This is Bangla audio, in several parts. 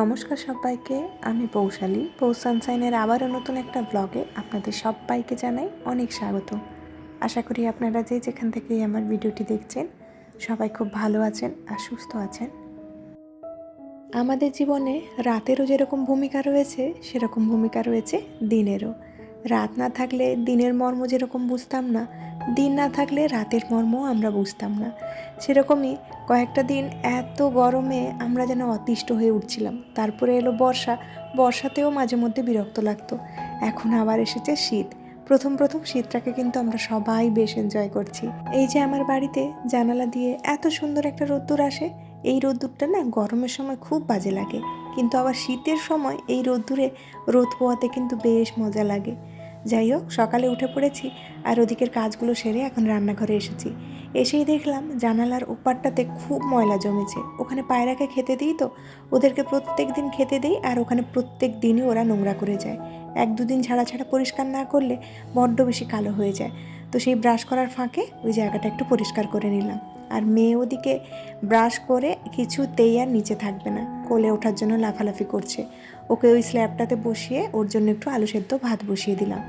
নমস্কার সবাইকে, আমি পৌশালী। পৌষ সানসাইনের আবারও নতুন একটা ব্লগে আপনাদের সবাইকে জানাই অনেক স্বাগত। আশা করি আপনারা যে যেখান থেকে আমার ভিডিওটি দেখছেন, সবাই খুব ভালো আছেন আর সুস্থ আছেন। আমাদের জীবনে রাতেরও যেরকম ভূমিকা রয়েছে, সেরকম ভূমিকা রয়েছে দিনেরও। রাত না থাকলে দিনের মর্ম যেরকম বুঝতাম না, দিন না থাকলে রাতের মর্মও আমরা বুঝতাম না। সেরকমই কয়েকটা দিন এত গরমে আমরা যেন অতিষ্ঠ হয়ে উঠছিলাম। তারপরে এলো বর্ষা, বর্ষাতেও মাঝে মধ্যে বিরক্ত লাগতো। এখন আবার এসেছে শীত। প্রথম প্রথম শীতটাকে কিন্তু আমরা সবাই বেশ এনজয় করছি। এই যে আমার বাড়িতে জানালা দিয়ে এত সুন্দর একটা রোদ্দুর আসে, এই রোদ্দুরটা না গরমের সময় খুব বাজে লাগে। কিন্তু আবার শীতের সময় এই রোদ্দুরে রোদ পোয়াতে কিন্তু বেশ মজা লাগে। যাই হোক, সকালে উঠে পড়েছি আর ওদিকের কাজগুলো সেরে এখন রান্নাঘরে এসেছি। এসেই দেখলাম জানালার ওপারটাতে খুব ময়লা জমেছে। ওখানে পায়রাকে খেতে দিই তো, ওদেরকে প্রত্যেক দিন খেতে দিই আর ওখানে প্রত্যেক দিনই ওরা নোংরা করে যায়। এক দুদিন ছাড়া ছাড়া পরিষ্কার না করলে বড্ড বেশি কালো হয়ে যায়। তো সেই ব্রাশ করার ফাঁকে ওই জায়গাটা একটু পরিষ্কার করে নিলাম। আর মেয়ে ওদিকে ব্রাশ করে কিছুতেই আর নিচে থাকবে না। কোলে ওঠার জন্য লাফালাফি করছে। ওকে ওই স্ল্যাবটাতে বসিয়ে ওর জন্য একটু আলু সেদ্ধ ভাত বসিয়ে দিলাম।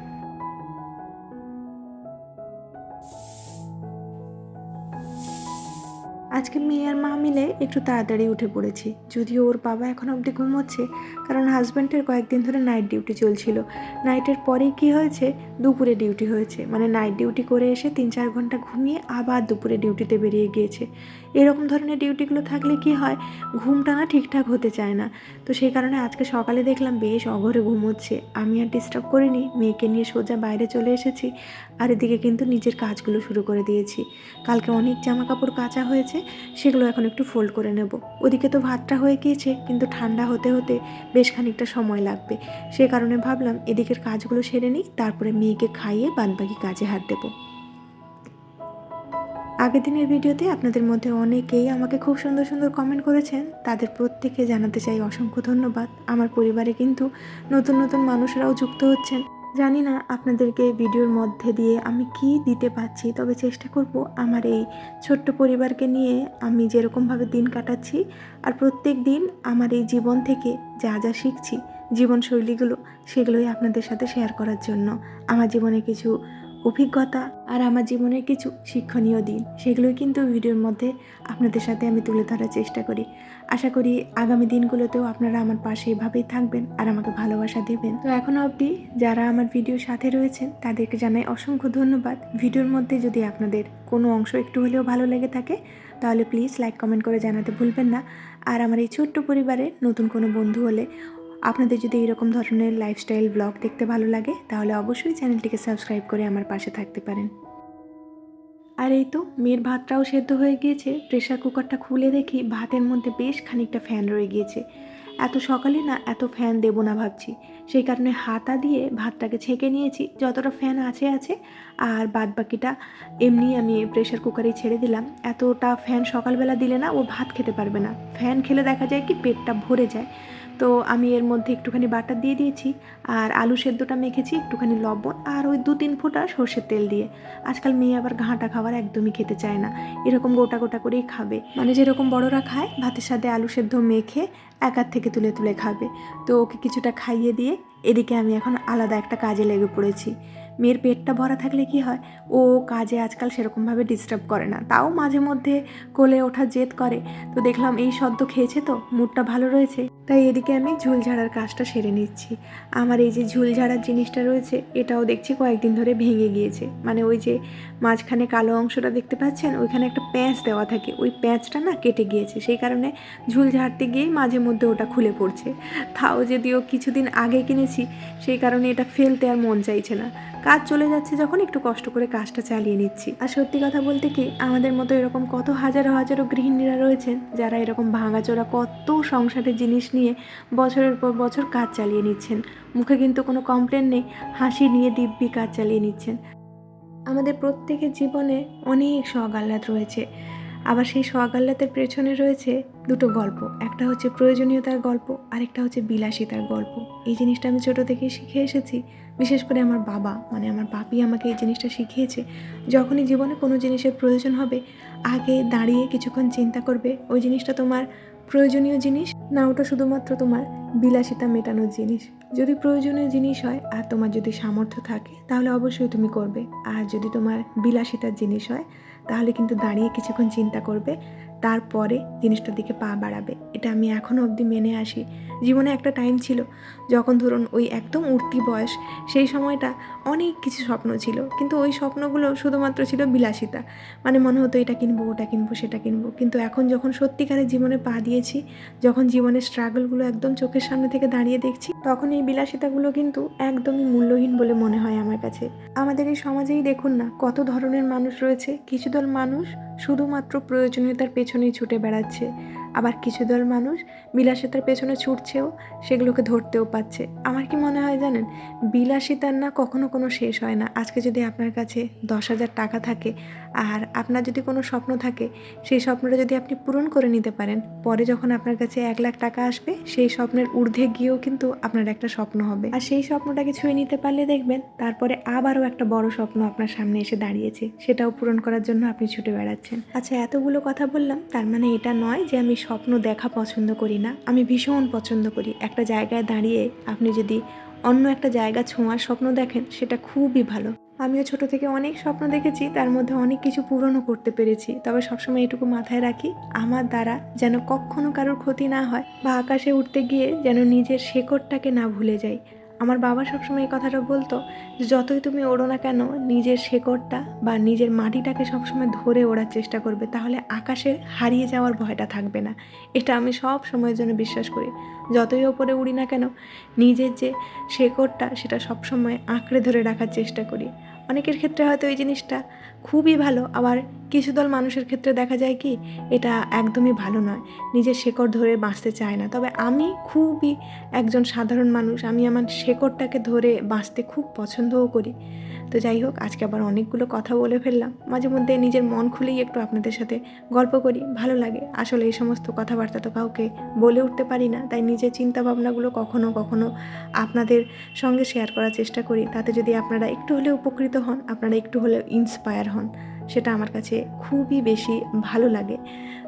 আজকে মেয়ে আর মা মিলে একটু তাড়াতাড়ি উঠে পড়েছি। যদিও ওর বাবা এখন অবধি ঘুমোচ্ছে, কারণ হাজব্যান্ডের কয়েকদিন ধরে নাইট ডিউটি চলছিল। নাইটের পরেই কি হয়েছে? দুপুরে ডিউটি হয়েছে। মানে নাইট ডিউটি করে এসে তিন চার ঘণ্টা ঘুমিয়ে আবার দুপুরে ডিউটিতে বেরিয়ে গিয়েছে। এরকম ধরনের ডিউটিগুলো থাকলে কি হয়? ঘুমটা না ঠিকঠাক হতে চায় না। তো সেই কারণে আজকে সকালে দেখলাম বেশ অঘরে ঘুমোচ্ছে। আমি আর ডিস্টার্ব করিনি, মেয়েকে নিয়ে সোজা বাইরে চলে এসেছি আর এদিকে কিন্তু নিজের কাজগুলো শুরু করে দিয়েছি। কালকে অনেক জামা কাপড় কাচা হয়েছে, সেগুলো এখন একটু ফোল্ড করে নেব। ওদিকে তো ভাতটা হয়ে গিয়েছে, কিন্তু ঠান্ডা হতে হতে বেশ খানিকটা সময় লাগবে। সে কারণে ভাবলাম এদিকের কাজগুলো সেরে নিই, তারপরে মেয়েকে খাইয়ে বাদবাকি কাজে হাত দেবো। আগের দিনের ভিডিওতে আপনাদের মধ্যে অনেকেই আমাকে খুব সুন্দর সুন্দর কমেন্ট করেছেন। তাদের প্রত্যেকে জানাতে চাই অসংখ্য ধন্যবাদ। আমার পরিবারে কিন্তু নতুন নতুন মানুষরাও যুক্ত হচ্ছেন। জানি না আপনাদেরকে ভিডিওর মধ্যে দিয়ে আমি কি দিতে পারছি, তবে চেষ্টা করব আমার এই ছোট্ট পরিবারকে নিয়ে আমি যেরকমভাবে দিন কাটাচ্ছি আর প্রত্যেক দিন আমার এই জীবন থেকে যা যা শিখছি, জীবনশৈলীগুলো, সেগুলোই আপনাদের সাথে শেয়ার করার জন্য। আমার জীবনে কিছু অভিজ্ঞতা আর আমার জীবনের কিছু শিক্ষণীয় দিন, সেগুলোই কিন্তু ভিডিওর মধ্যে আপনাদের সাথে আমি তুলে ধরার চেষ্টা করি। আশা করি আগামী দিনগুলোতেও আপনারা আমার পাশে এভাবেই থাকবেন আর আমাকে ভালোবাসা দেবেন। তো এখনও অবধি যারা আমার ভিডিওর সাথে রয়েছেন, তাদেরকে জানাই অসংখ্য ধন্যবাদ। ভিডিওর মধ্যে যদি আপনাদের কোনো অংশ একটু হলেও ভালো লেগে থাকে, তাহলে প্লিজ লাইক, কমেন্ট করে জানাতে ভুলবেন না। আর আমার এই ছোট্ট পরিবারে নতুন কোনো বন্ধু হলে আপনাদের যদি এরকম ধরনের লাইফস্টাইল ব্লগ দেখতে ভালো লাগে, তাহলে অবশ্যই চ্যানেলটিকে সাবস্ক্রাইব করে আমার পাশে থাকতে পারেন। আর এই তো, মেয়ের ভাতটাও সেদ্ধ হয়ে গিয়েছে। প্রেশার কুকারটা খুলে দেখি, ভাতের মধ্যে বেশ খানিকটা ফ্যান রয়ে গিয়েছে। এত সকালে না এত ফ্যান দেবো না ভাবছি। সেই কারণে হাতা দিয়ে ভাতটাকে ছেঁকে নিয়েছি, যতটা ফ্যান আছে আছে, আর বাদ বাকিটা এমনি আমি প্রেশার কুকারেই ছেড়ে দিলাম। এতটা ফ্যান সকালবেলা দিলে না ও ভাত খেতে পারবে না। ফ্যান খেলে দেখা যায় কি পেটটা ভরে যায়। তো আমি এর মধ্যে একটুখানি বাটার দিয়ে দিয়েছি আর আলু সেদ্ধটা মেখেছি, একটুখানি লবণ আর ওই দু তিন ফোঁটা সর্ষের তেল দিয়ে। আজকাল মেয়ে আবার ঘাঁটা খাবার একদমই খেতে চায় না। এরকম গোটা গোটা করেই খাবে। মানে যেরকম বড়রা খায়, ভাতের সাথে আলু সেদ্ধ মেখে একার থেকে তুলে তুলে খাবে। তো ওকে কিছুটা খাইয়ে দিয়ে এদিকে আমি এখন আলাদা একটা কাজে লেগে পড়েছি। মেয়ের পেটটা ভরা থাকলে কি হয়, ও কাজে আজকাল সেরকমভাবে ডিস্টার্ব করে না। তাও মাঝে মধ্যে কোলে ওঠা জেদ করে। তো দেখলাম এই সদ্য খেয়েছে তো, মুডটা ভালো রয়েছে। তাই এদিকে আমি ঝুল ঝাড়ার কাজটা সেরে নিচ্ছি। আমার এই যে ঝুল ঝাড়ার জিনিসটা রয়েছে, এটাও দেখছি কয়েকদিন ধরে ভেঙে গিয়েছে। মানে ওই যে মাঝখানে কালো অংশটা দেখতে পাচ্ছেন, ওইখানে একটা প্যাঁচ দেওয়া থাকে। ওই প্যাঁচটা না কেটে গিয়েছে, সেই কারণে ঝুল ঝাড়তে গিয়েই মাঝে মধ্যে ওটা খুলে পড়ছে। তাও যদিও কিছুদিন আগে কিনেছি, সেই কারণে এটা ফেলতে আর মন চাইছে না। কাজ চলে যাচ্ছে যখন একটু কষ্ট করে কাজটা চালিয়ে নিচ্ছি। আর সত্যি কথা বলতে কি, আমাদের মতো এরকম কত হাজারো হাজারো গৃহিণীরা রয়েছেন, যারা এরকম ভাঙাচোরা কত সংসারের জিনিস নিয়ে বছরের পর বছর কাজ চালিয়ে নিচ্ছেন। মুখে কিন্তু কোনো কমপ্লেন নেই, হাসি নিয়ে দিব্যি কাজ চালিয়ে নিচ্ছেন। আমাদের প্রত্যেকের জীবনে অনেক শখ আহ্লাদ রয়েছে। আবার সেই শখ আহ্লাদের পেছনে রয়েছে দুটো গল্প। একটা হচ্ছে প্রয়োজনীয়তার গল্প, আরেকটা হচ্ছে বিলাসিতার গল্প। এই জিনিসটা আমি ছোটো থেকেই শিখে এসেছি, বিশেষ করে আমার বাবা মানে আমার বাপি আমাকে এই জিনিসটা শিখিয়েছে। যখনই জীবনে কোনো জিনিসের প্রয়োজন হবে, আগে দাঁড়িয়ে কিছুক্ষণ চিন্তা করবে, ওই জিনিসটা তোমার প্রয়োজনীয় জিনিস না, ওটা শুধুমাত্র তোমার বিলাসিতা মেটানোর জিনিস। যদি প্রয়োজনীয় জিনিস হয় আর তোমার যদি সামর্থ্য থাকে, তাহলে অবশ্যই তুমি করবে। আর যদি তোমার বিলাসিতার জিনিস হয়, তাহলে কিন্তু দাঁড়িয়ে কিছুক্ষণ চিন্তা করবে, তারপরে জিনিসটার দিকে পা বাড়াবে। এটা আমি এখনও অবধি মেনে আসি। জীবনে একটা টাইম ছিল। যখন ধরুন ওই একদম উঠতি বয়স, সেই সময়টা অনেক কিছু স্বপ্ন ছিল। কিন্তু ওই স্বপ্নগুলো শুধুমাত্র ছিল বিলাসিতা। মানে মনে হতো এটা কিনবো, ওটা কিনবো, সেটা কিনবো। কিন্তু এখন যখন সত্যিকারের জীবনে পা দিয়েছি, যখন জীবনের স্ট্রাগলগুলো একদম চোখের সামনে থেকে দাঁড়িয়ে দেখছি, তখন এই বিলাসিতাগুলো কিন্তু একদমই মূল্যহীন বলে মনে হয় আমার কাছে। আমাদের এই সমাজেই দেখুন না, কত ধরনের মানুষ রয়েছে। কিছু দল মানুষ শুধুমাত্র প্রয়োজনীয়তার পেছনেই ছুটে বেড়াচ্ছে। আবার কিছু দল মানুষ বিলাসিতার পেছনে ছুটছেও সেগুলোকে ধরতেও পাচ্ছে আমার কি মনে হয় জানেন? বিলাসিতার না কখনো কোনো শেষ হয় না। আজকে যদি আপনার কাছে দশ হাজার টাকা থাকে আর আপনার যদি কোনো স্বপ্ন থাকে, সেই স্বপ্নটা যদি আপনি পূরণ করে নিতে পারেন, পরে যখন আপনার কাছে এক লাখ টাকা আসবে, সেই স্বপ্নের ঊর্ধ্বে গিয়েও কিন্তু আপনার একটা স্বপ্ন হবে। আর সেই স্বপ্নটাকে ছুঁয়ে নিতে পারলে দেখবেন, তারপরে আবারও একটা বড় স্বপ্ন আপনার সামনে এসে দাঁড়িয়েছে। সেটাও পূরণ করার জন্য আপনি ছুটে বেড়াচ্ছেন। আচ্ছা এতগুলো কথা বললাম, তার মানে এটা নয় যে আমি স্বপ্ন দেখা পছন্দ করি না, আমি ভীষণ পছন্দ করি। একটা জায়গায় দাঁড়িয়ে আপনি যদি অন্য একটা জায়গা ছোঁয়ার স্বপ্ন দেখেন, সেটা খুবই ভালো। আমিও ছোট থেকে অনেক স্বপ্ন দেখেছি, তার মধ্যে অনেক কিছু পূরণও করতে পেরেছি। তবে সবসময় এটুকু মাথায় রাখি, আমার দ্বারা যেন কখনো কারোর ক্ষতি না হয় বা আকাশে উঠতে গিয়ে যেন নিজের শেকড়টাকে না ভুলে যাই। আমার বাবা সবসময় এই কথাটা বলতো যে যতই তুমি ওড়ো না কেন, নিজের শেকড়টা বা নিজের মাটিটাকে সবসময় ধরে ওড়ার চেষ্টা করবে, তাহলে আকাশে হারিয়ে যাওয়ার ভয়টা থাকবে না। এটা আমি সব সময়ের জন্য বিশ্বাস করি। যতই ওপরে উড়ি না কেন, নিজের যে শেকড়টা, সেটা সবসময় আঁকড়ে ধরে রাখার চেষ্টা করি। অনেকের ক্ষেত্রে হয়তো এই জিনিসটা খুবই ভালো, আবার কিছু দল মানুষের ক্ষেত্রে দেখা যায় কি, এটা একদমই ভালো নয়। নিজের শেকড় ধরে বাঁচতে চায় না। তবে আমি খুবই একজন সাধারণ মানুষ, আমি আমার শেকড়টাকে ধরে বাঁচতে খুব পছন্দও করি। তো যাই হোক, আজকে আবার অনেকগুলো কথা বলে ফেললাম। মাঝে মধ্যে নিজের মন খুলেই একটু আপনাদের সাথে গল্প করি, ভালো লাগে। আসলে এই সমস্ত কথাবার্তা তো কাউকে বলে উঠতে পারি না, তাই নিজের চিন্তা ভাবনাগুলো কখনো কখনো আপনাদের সঙ্গে শেয়ার করার চেষ্টা করি। তাতে যদি আপনারা একটু হলেও উপকৃত হন, আপনারা একটু হলেও ইন্সপায়ার হন, সেটা আমার কাছে খুবই বেশি ভালো লাগে।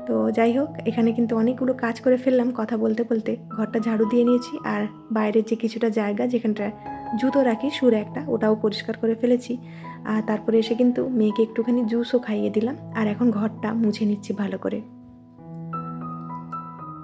তো যাই হোক, এখানে কিন্তু অনেকগুলো কাজ করে ফেললাম। কথা বলতে বলতে ঘরটা ঝাড়ু দিয়ে নিয়েছি, আর বাইরের যে কিছুটা জায়গা, যেখানটা জুতো রাখি, সুরে একটা, ওটাও পরিষ্কার করে ফেলেছি। আর তারপরে এসে কিন্তু মেয়েকে একটুখানি জুসও খাইয়ে দিলাম। আর এখন ঘরটা মুছে নিচ্ছি ভালো করে।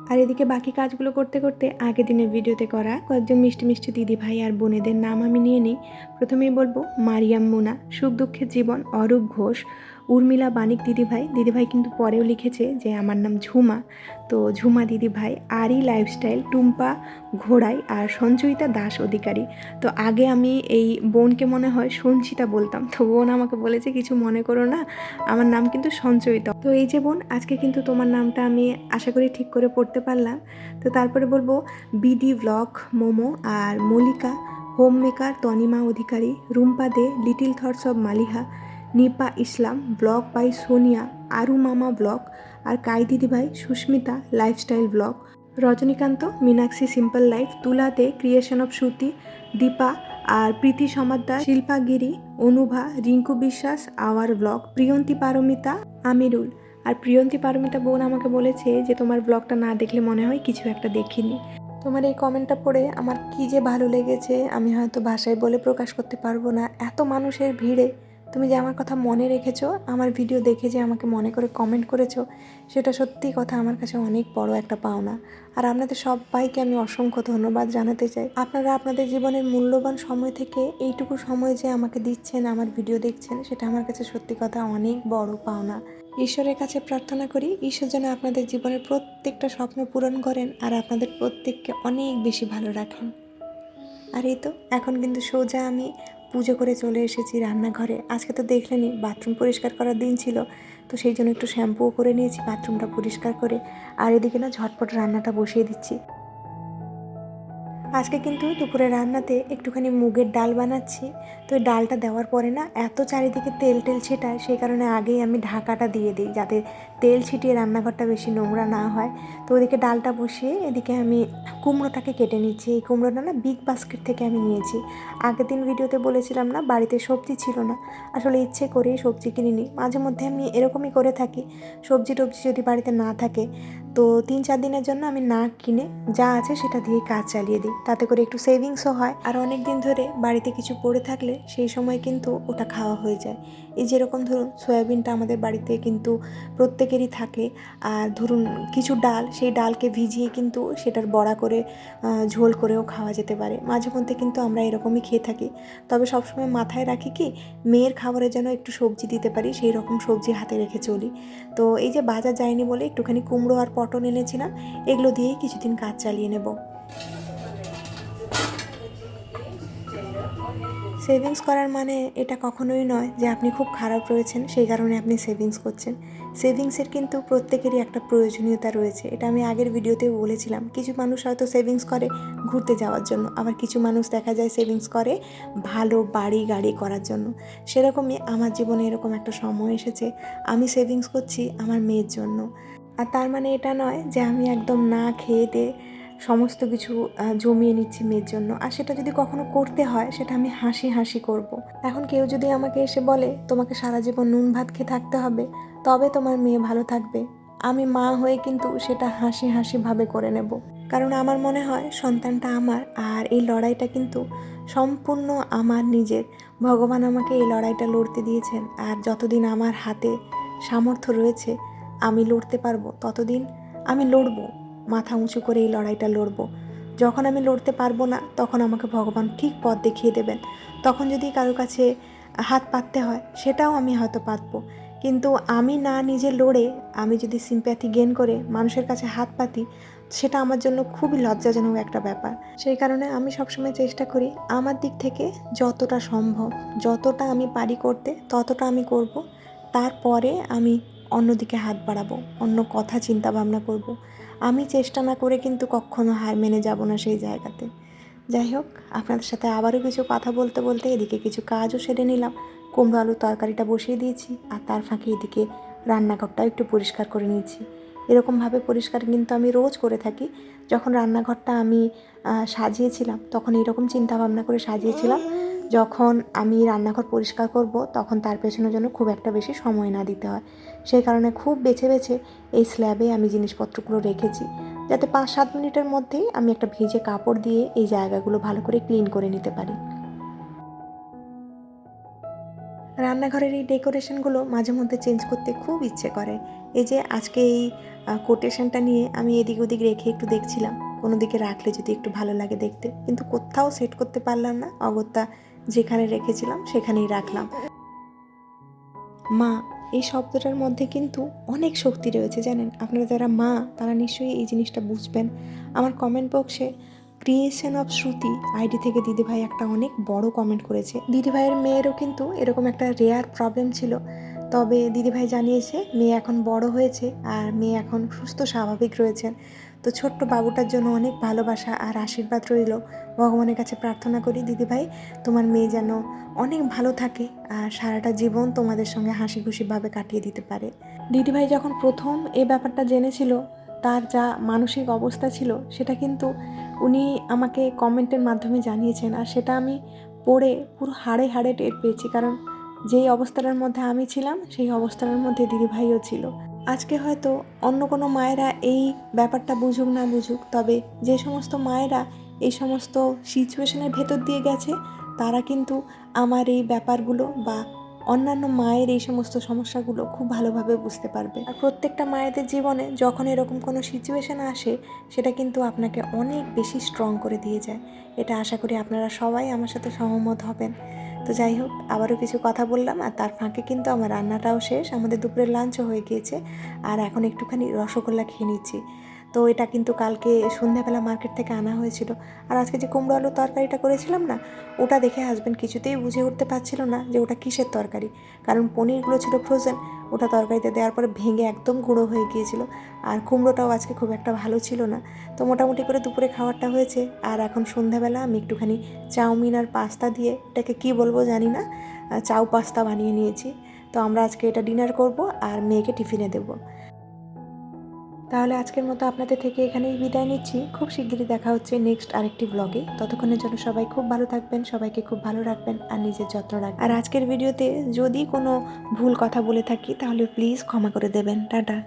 আর এদিকে বাকি কাজগুলো করতে করতে আগের দিনের ভিডিওতে করা কয়েকজন মিষ্টি মিষ্টি দিদি ভাই আর বোনেদের নাম আমি নিয়ে নিই। প্রথমেই বলব মারিয়াম মোনা, সুখ দুঃখের জীবন, অরূপ ঘোষ উর্মিলা বানিক দিদিভাই। দিদিভাই কিন্তু পরেও লিখেছে যে, আমার নাম ঝুমা। তো ঝুমা দিদিভাই আরি লাইফস্টাইল, টুম্পা ঘোড়াই আর সঞ্চয়িতা দাস অধিকারী। তো আগে আমি এই বোনকে মনে হয় সঞ্চিতা বলতাম। তো বোন আমাকে বলেছে, কিছু মনে করো না, আমার নাম কিন্তু সঞ্চয়িতা। তো এই যে বোন, আজকে কিন্তু তোমার নামটা আমি আশা করি ঠিক করে পড়তে পারলাম। তো তারপরে বলব, BD block momo R Mallika home maker Tanima Adhikari, Rumpa De, little thoughts of Maliha. Nipa Islam blog by Sonia, Aru Mama blog R Kai Didibhai Susmita lifestyle blog. Rajinikanth, Meenakshi simple life তুলাতে creation of Shruti, Dipa আর প্রীতি সমাদ্দার, শিল্পা গিরি, অনুভা, রিঙ্কু বিশ্বাস, আওয়ার ব্লগ, প্রিয়ন্তী পারমিতা, আমিরুল। আর প্রিয়ন্তী পারমিতা বোন আমাকে বলেছে যে তোমার ব্লগটা না দেখলে মনে হয় কিছু একটা দেখিনি। তোমার এই কমেন্টটা পড়ে আমার কি যে ভালো লেগেছে, আমি হয়তো ভাষায় বলে প্রকাশ করতে পারব না। এত মানুষের ভিড়ে তুমি যে আমার কথা মনে রেখেছো, আমার ভিডিও দেখে যে আমাকে মনে করে কমেন্ট করেছ, সেটা সত্যি কথা আমার কাছে অনেক বড় একটা পাওনা। আর আপনাদের সবাইকে আমি অসংখ্য ধন্যবাদ জানাতে চাই। আপনারা আপনাদের জীবনের মূল্যবান সময় থেকে এইটুকু সময় যে আমাকে দিচ্ছেন, আমার ভিডিও দেখছেন, সেটা আমার কাছে সত্যি কথা অনেক বড় পাওনা। ঈশ্বরের কাছে প্রার্থনা করি, ঈশ্বর যেন আপনাদের জীবনের প্রত্যেকটা স্বপ্ন পূরণ করেন আর আপনাদের প্রত্যেককে অনেক বেশি ভালো রাখেন। আর এই তো, এখন কিন্তু সোজা আমি পুজো করে চলে এসেছি রান্নাঘরে। আজকে তো দেখলেনি বাথরুম পরিষ্কার করার দিন ছিল, তো সেই জন্য একটু শ্যাম্পুও করে নিয়েছি, বাথরুমটা পরিষ্কার করে। আর এদিকে না ঝটপট রান্নাটা বসিয়ে দিচ্ছি। আজকে কিন্তু দুপুরে রান্নাতে একটুখানি মুগের ডাল বানাচ্ছি। তো ডালটা দেওয়ার পরে না এত চারিদিকে তেল টেল ছেটায়, সেই কারণে আগেই আমি ঢাকাটা দিয়ে দিই যাতে তেল ছিটিয়ে রান্নাঘরটা বেশি নোংরা না হয়। তো ওদিকে ডালটা বসিয়ে এদিকে আমি কুমড়োটাকে কেটে নিচ্ছি। এই কুমড়োটা না বিগ বাস্কেট থেকে আমি নিয়েছি। আগের দিন ভিডিওতে বলেছিলাম না বাড়িতে সবজি ছিল না। আসলে ইচ্ছে করেই সবজি কিনিনি। মাঝে মধ্যে আমি এরকমই করে থাকি। সবজি টবজি যদি বাড়িতে না থাকে তো তিন চার দিনের জন্য আমি না কিনে যা আছে সেটা দিয়ে কাজ চালিয়ে দিই। তাতে করে একটু সেভিংসও হয়। আর অনেক দিন ধরে বাড়িতে কিছু পড়ে থাকলে সেই সময় কিন্তু ওটা খাওয়া হয়ে যায়। এই যেরকম ধরুন সয়াবিনটা আমাদের বাড়িতে কিন্তু প্রত্যেকেরই থাকে, আর ধরুন কিছু ডাল, সেই ডালকে ভিজিয়ে কিন্তু সেটার বড়া করে ঝোল করেও খাওয়া যেতে পারে। মাঝে মধ্যে কিন্তু আমরা এরকমই খেয়ে থাকি। তবে সবসময় মাথায় রাখি কি, মেয়ের খাবারে যেন একটু সবজি দিতে পারি, সেই রকম সবজি হাতে রেখে চলি। তো এই যে বাজার যায়নি বলে একটুখানি কুমড়ো আর পটল এনেছিলাম, এগুলো দিয়েই কিছুদিন কাজ চালিয়ে নেব। সেভিংস করার মানে এটা কখনোই নয় যে আপনি খুব খারাপ রয়েছেন, সেই কারণে আপনি সেভিংস করছেন। সেভিংসের কিন্তু প্রত্যেকেরই একটা প্রয়োজনীয়তা রয়েছে। এটা আমি আগের ভিডিওতেও বলেছিলাম। কিছু মানুষ হয়তো সেভিংস করে ঘুরতে যাওয়ার জন্য, আবার কিছু মানুষ দেখা যায় সেভিংস করে ভালো বাড়ি গাড়ি করার জন্য। সেরকমই আমার জীবনে এরকম একটা সময় এসেছে। আমি সেভিংস করছি আমার মেয়ের জন্য। আর তার মানে এটা নয় যে আমি একদম না খেয়ে দিয়ে সমস্ত কিছু জমিয়ে নিচ্ছি মেয়ের জন্য। আর সেটা যদি কখনো করতে হয়, সেটা আমি হাসি হাসি করব। এখন কেউ যদি আমাকে এসে বলে, তোমাকে সারা জীবন নুন ভাত খেয়ে থাকতে হবে তবে তোমার মেয়ে ভালো থাকবে। আমি মা হয়ে কিন্তু সেটা হাসি হাসি ভাবে করে নেব। কারণ আমার মনে হয়, সন্তানটা আমার, আর এই লড়াইটা কিন্তু সম্পূর্ণ আমার নিজের। ভগবান আমাকে এই লড়াইটা লড়তে দিয়েছেন, আর যতদিন আমার হাতে সামর্থ্য রয়েছে, আমি লড়তে পারব। ততদিন আমি লড়বো। মাথা উঁচু করে এই লড়াইটা লড়বো। যখন আমি লড়তে পারব না, তখন আমাকে ভগবান ঠিক পথ দেখিয়ে দেবেন। তখন যদি কারোর কাছে হাত পাততে হয়, সেটাও আমি হয়তো পাতবো। কিন্তু আমি না নিজে লড়ে, আমি যদি সিম্প্যাথি গেন করে, মানুষের কাছে হাত পাতি, সেটা আমার জন্য খুবই লজ্জাজনক একটা ব্যাপার। সেই কারণে আমি সবসময় চেষ্টা করি, আমার দিক থেকে যতটা সম্ভব, যতটা আমি পারি করতে, ততটা আমি করব। তারপরে আমি অন্যদিকে হাত বাড়াবো, অন্য কথা চিন্তা ভাবনা করব। আমি চেষ্টা না করে কিন্তু কখনো হার মেনে যাব না সেই জায়গাতে। যাই হোক, আপনাদের সাথে আবারও কিছু কথা বলতে বলতে এদিকে কিছু কাজও সেরে নিলাম। কুমড়ো আলুর তরকারিটা বসিয়ে দিয়েছি আর তার ফাঁকে এদিকে রান্নাঘরটাও একটু পরিষ্কার করে নিয়েছি। এরকমভাবে পরিষ্কার কিন্তু আমি রোজ করে থাকি। যখন রান্নাঘরটা আমি সাজিয়েছিলাম, তখন এরকম চিন্তা ভাবনা করে সাজিয়েছিলাম যখন আমি রান্নাঘর পরিষ্কার করব, তখন তার পেছনের জন্য খুব একটা বেশি সময় না দিতে হয়। সেই কারণে খুব বেছে বেছে এই স্ল্যাবে আমি জিনিসপত্রগুলো রেখেছি। যাতে পাঁচ সাত মিনিটের মধ্যেই আমি একটা ভিজে কাপড় দিয়ে এই জায়গাগুলো ভালো করে ক্লিন করে নিতে পারি। রান্নাঘরের এই ডেকোরেশনগুলো মাঝে মধ্যে চেঞ্জ করতে খুব ইচ্ছে করে। এই যে আজকে এই কোটেশনটা নিয়ে আমি এদিক ওদিক রেখে একটু দেখছিলাম। কোনো দিকে রাখলে যদি একটু ভালো লাগে দেখতে। কিন্তু কোথাও সেট করতে পারলাম না। অগত্যা যেখানে রেখেছিলাম, সেখানেই রাখলাম। মা, এই শব্দটার মধ্যে কিন্তু অনেক শক্তি রয়েছে, জানেন? আপনারা যারা মা, তারা নিশ্চয়ই এই জিনিসটা বুঝবেন। আমার কমেন্ট বক্সে ক্রিয়েশন অফ শ্রুতি আইডি থেকে দিদিভাই একটা অনেক বড় কমেন্ট করেছে। দিদিভাইয়ের মেয়েরও কিন্তু এরকম একটা রেয়ার প্রবলেম ছিল। তবে দিদিভাই জানিয়েছে, মেয়ে এখন বড় হয়েছে আর মেয়ে এখন সুস্থ, স্বাভাবিক রয়েছেন তো ছোট্ট বাবুটার জন্য অনেক ভালোবাসা আর আশীর্বাদ রইল। ভগবানের কাছে প্রার্থনা করি, দিদিভাই, তোমার মেয়ে যেন অনেক ভালো থাকে আর সারাটা জীবন তোমাদের সঙ্গে হাসি খুশিভাবে কাটিয়ে দিতে পারে। দিদিভাই যখন প্রথম এই ব্যাপারটা জেনেছিল, তার যা মানসিক অবস্থা ছিল, সেটা কিন্তু উনি আমাকে কমেন্টের মাধ্যমে জানিয়েছেন। আর সেটা আমি পড়ে পুরো হাড়ে হাড়ে টের পেয়েছি, কারণ যেই অবস্থাটার মধ্যে আমি ছিলাম, সেই অবস্থাটার মধ্যে দিদিভাইও ছিল। আজকে হয়তো অন্য কোনো মায়েরা এই ব্যাপারটা বুঝুক না বুঝুক, তবে যে সমস্ত মায়েরা এই সমস্ত সিচুয়েশনের ভেতর দিয়ে গেছে, তারা কিন্তু আমার এই ব্যাপারগুলো বা অন্যান্য মায়ের এই সমস্ত সমস্যাগুলো খুব ভালোভাবে বুঝতে পারবে। আর প্রত্যেকটা মায়েদের জীবনে যখন এরকম কোনো সিচুয়েশান আসে, সেটা কিন্তু আপনাকে অনেক বেশি স্ট্রং করে দিয়ে যায়। এটা আশা করি আপনারা সবাই আমার সাথে সহমত হবেন। তো যাই হোক, আবারও কিছু কথা বললাম আর তার ফাঁকে কিন্তু আমার রান্নাটাও শেষ। আমাদের দুপুরের লাঞ্চও হয়ে গিয়েছে। আর এখন একটুখানি রসগোল্লা খেয়ে নিচ্ছি। তো এটা কিন্তু কালকে সন্ধ্যাবেলা মার্কেট থেকে আনা হয়েছিল। আর আজকে যে কুমড়ো আলুর তরকারিটা করেছিলাম না, ওটা দেখে হাজব্যান্ড কিছুতেই বুঝে উঠতে পারছিল না যে ওটা কিসের তরকারি। কারণ পনিরগুলো ছিল ফ্রোজেন ওটা তরকারিতে দেওয়ার পরে ভেঙে একদম গুঁড়ো হয়ে গিয়েছিল। আর কুমড়োটাও আজকে খুব একটা ভালো ছিল না। তো মোটামুটি করে দুপুরে খাবারটা হয়েছে। আর এখন সন্ধ্যাবেলা আমি একটুখানি চাউমিন আর পাস্তা দিয়ে, এটাকে কি বলব জানি না চাউ পাস্তা বানিয়ে নিয়েছি। তো আমরা আজকে এটা ডিনার করব আর মেয়েকে টিফিনে দেবো। তাহলে আজকের মতো আপনাদের থেকে এখানেই বিদায় নিচ্ছি। খুব শিগগিরই দেখা হচ্ছে নেক্সট আরেকটি ব্লগে ততক্ষণের জন্য সবাই খুব ভালো থাকবেন, সবাইকে খুব ভালো রাখবেন আর নিজের যত্ন রাখবেন। আর আজকের ভিডিওতে যদি কোনো ভুল কথা বলে থাকি, তাহলে প্লিজ ক্ষমা করে দেবেন। টাটা।